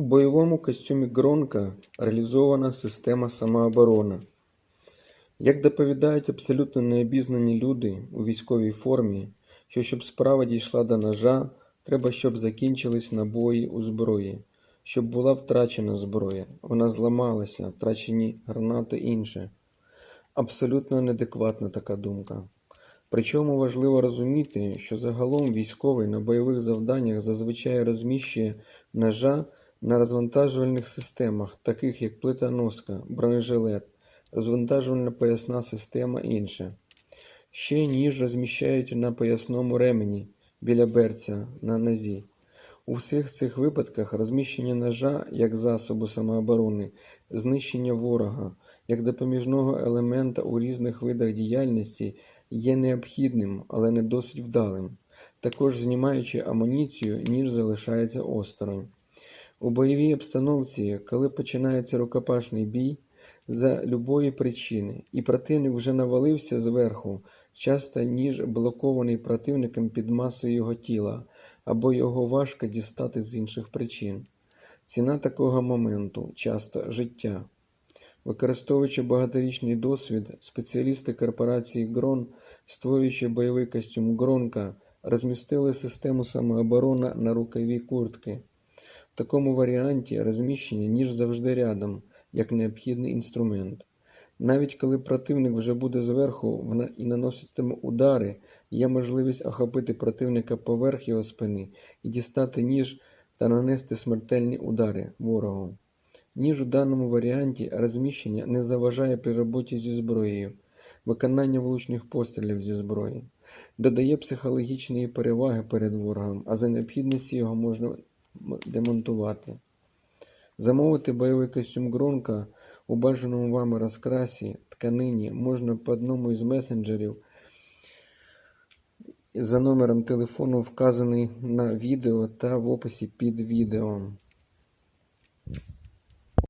У бойовому костюмі Гронка реалізована система самооборони. Як доповідають абсолютно необізнані люди у військовій формі, що щоб справа дійшла до ножа, треба, щоб закінчились набої у зброї, щоб була втрачена зброя, вона зламалася, втрачені гранати інше. Абсолютно неадекватна така думка. Причому важливо розуміти, що загалом військовий на бойових завданнях зазвичай розміщує ножа на розвантажувальних системах, таких як плитоноска, бронежилет, розвантажувальна поясна система інше. Ще ніж розміщають на поясному ремені біля берця на нозі. У всіх цих випадках розміщення ножа як засобу самооборони, знищення ворога як допоміжного елемента у різних видах діяльності є необхідним, але не досить вдалим. Також знімаючи амуніцію, ніж залишається осторонь. У бойовій обстановці, коли починається рукопашний бій, за любої причини, і противник вже навалився зверху, часто ніж блокований противником під масою його тіла, або його важко дістати з інших причин. Ціна такого моменту часто життя. Використовуючи багаторічний досвід, спеціалісти корпорації Грон, створюючи бойовий костюм Гронка, розмістили систему самооборони на рукаві куртки. В такому варіанті розміщення ніж завжди рядом, як необхідний інструмент. Навіть коли противник вже буде зверху і наноситиме удари, є можливість охопити противника поверх його спини і дістати ніж та нанести смертельні удари ворогу. Ніж у даному варіанті розміщення не заважає при роботі зі зброєю, виконання влучних пострілів зі зброї, додає психологічної переваги перед ворогом, а за необхідності його можна демонтувати. Замовити бойовий костюм Гронка у бажаному вами розкрасі тканині можна по одному із месенджерів за номером телефону, вказаний на відео та в описі під відео.